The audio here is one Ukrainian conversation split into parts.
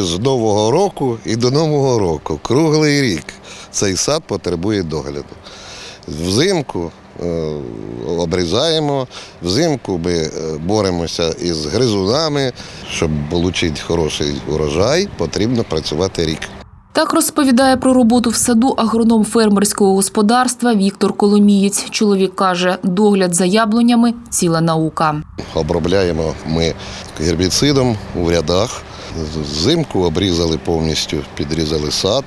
З Нового року і до Нового року, круглий рік, цей сад потребує догляду. Взимку е, обрізаємо, взимку ми е, боремося із гризунами. Щоб отримати хороший урожай, потрібно працювати рік. Так розповідає про роботу в саду агроном фермерського господарства Віктор Коломієць. Чоловік каже, догляд за яблунями ціла наука. Обробляємо ми гербіцидом у рядах. Взимку обрізали повністю, підрізали сад,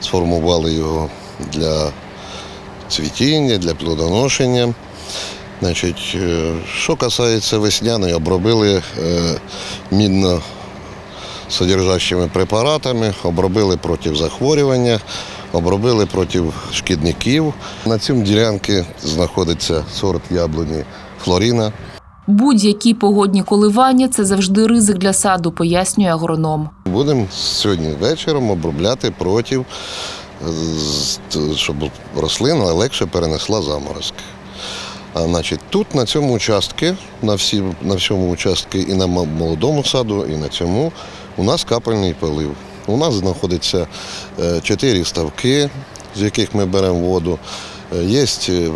сформували його для цвітіння, для плодоношення. Значить, е, що касається весняної, обробили е, мідно содержащими препаратами, обробили проти захворювання, обробили проти шкідників. На цьому ділянці знаходиться сорт яблуні Флоріна. Будь-які погодні коливання це завжди ризик для саду, пояснює агроном. Будемо сьогодні вечором обробляти проти, е, щоб рослина легше перенесла заморозки. А значить, тут на цьому участку, на, всі, на всьому участку і на молодому саду, і на цьому у нас капельний полив. У нас знаходиться е, чотири ставки, з яких ми беремо воду. Е, Є е,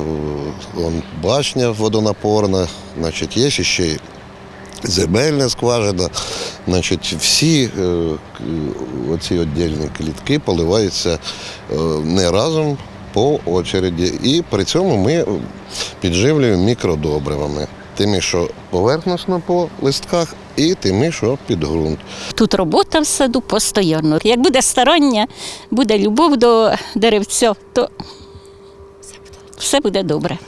башня водонапорна, значить, є ще й земельна скважина. Значить, всі к- оці віддільні клітки поливаються е, не разом по очереді. І при цьому ми підживлюємо мікродобривами. Тими, що поверхносно по листках, і тими, що під ґрунт. Тут робота в саду постійно. Як буде старання, буде любов до деревця, то все буде добре.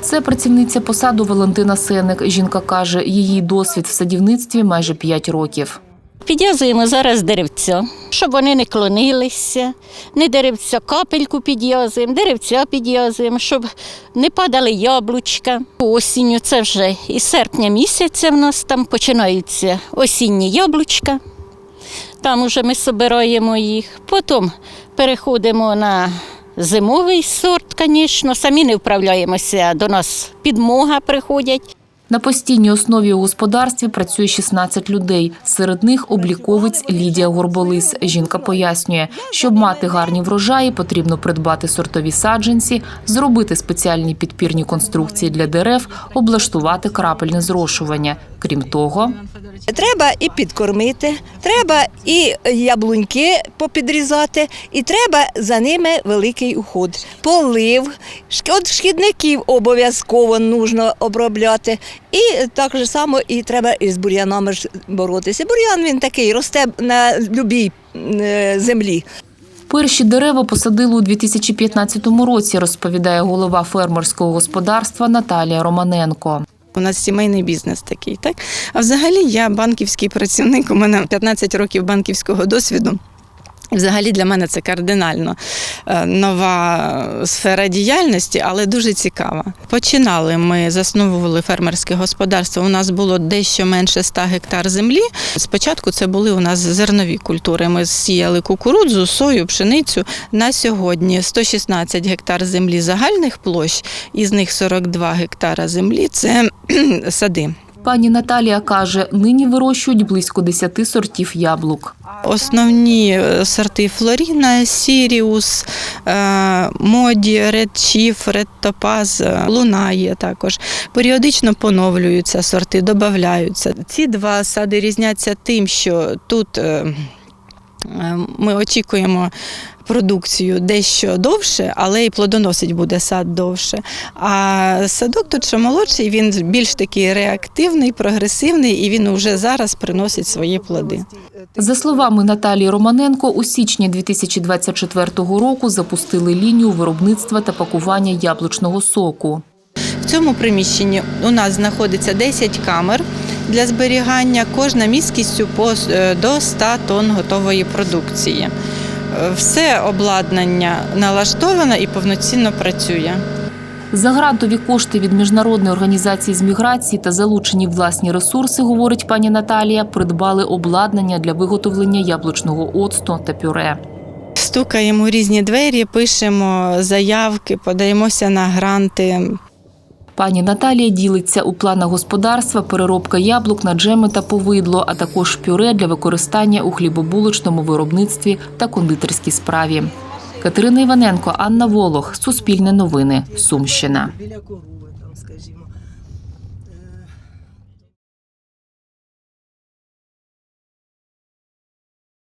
Це працівниця посаду Валентина Сеник. Жінка каже, її досвід в садівництві майже 5 років. Підв'язуємо зараз деревця, щоб вони не клонилися, не деревця, капельку підв'язуємо, деревця підв'язуємо, щоб не падали яблучка. Осінню це вже із серпня місяця в нас там починаються осінні яблучка. Там уже ми збираємо їх. Потім переходимо на зимовий сорт, звісно. Самі не вправляємося, до нас підмога приходять. На постійній основі у господарстві працює 16 людей. Серед них обліковець Лідія Горболис. Жінка пояснює, щоб мати гарні врожаї, потрібно придбати сортові саджанці, зробити спеціальні підпірні конструкції для дерев, облаштувати крапельне зрошування. Крім того, Треба і підкормити, треба і яблуньки попідрізати, і треба за ними великий уход. Полив, от шкідників обов'язково нужно обробляти. І так же само і треба із бур'янами боротися. Бур'ян він такий росте на будь-якій землі. перші дерева посадили у 2015 році, розповідає голова фермерського господарства Наталія Романенко. У нас сімейний бізнес такий, так? А взагалі я банківський працівник, у мене 15 років банківського досвіду. Взагалі для мене це кардинально е, нова сфера діяльності, але дуже цікава. Починали ми засновували фермерське господарство. У нас було дещо менше 100 гектар землі. Спочатку це були у нас зернові культури. Ми сіяли кукурудзу, сою, пшеницю. На сьогодні 116 гектар землі загальних площ, із них 42 гектара землі це сади. Пані Наталія каже, нині вирощують близько 10 сортів яблук. Основні е, сорти Флоріна, Сіріус, е, Моді, Ред Чіф, Ред Топаз, Луна є також. Періодично поновлюються сорти, додаються. Ці два сади різняться тим, що тут е, ми очікуємо продукцію дещо довше, але і плодоносить буде сад довше. А садок тут, що молодший, він більш такий реактивний, прогресивний, і він вже зараз приносить свої плоди. За словами Наталії Романенко, у січні 2024 року запустили лінію виробництва та пакування яблучного соку. В цьому приміщенні у нас знаходиться 10 камер для зберігання, кожна міськістю по, е, до 100 тонн готової продукції. Все обладнання налаштовано і повноцінно працює. За грантові кошти від міжнародної організації з міграції та залучені власні ресурси, говорить пані Наталія, придбали обладнання для виготовлення яблучного оцту та пюре. Стукаємо у різні двері, пишемо заявки, подаємося на гранти. Пані Наталія ділиться у планах господарства переробка яблук на джеми та повидло, а також пюре для використання у хлібобулочному виробництві та кондитерській справі. Катерина Іваненко, Анна Волох, Суспільне новини, Сумщина.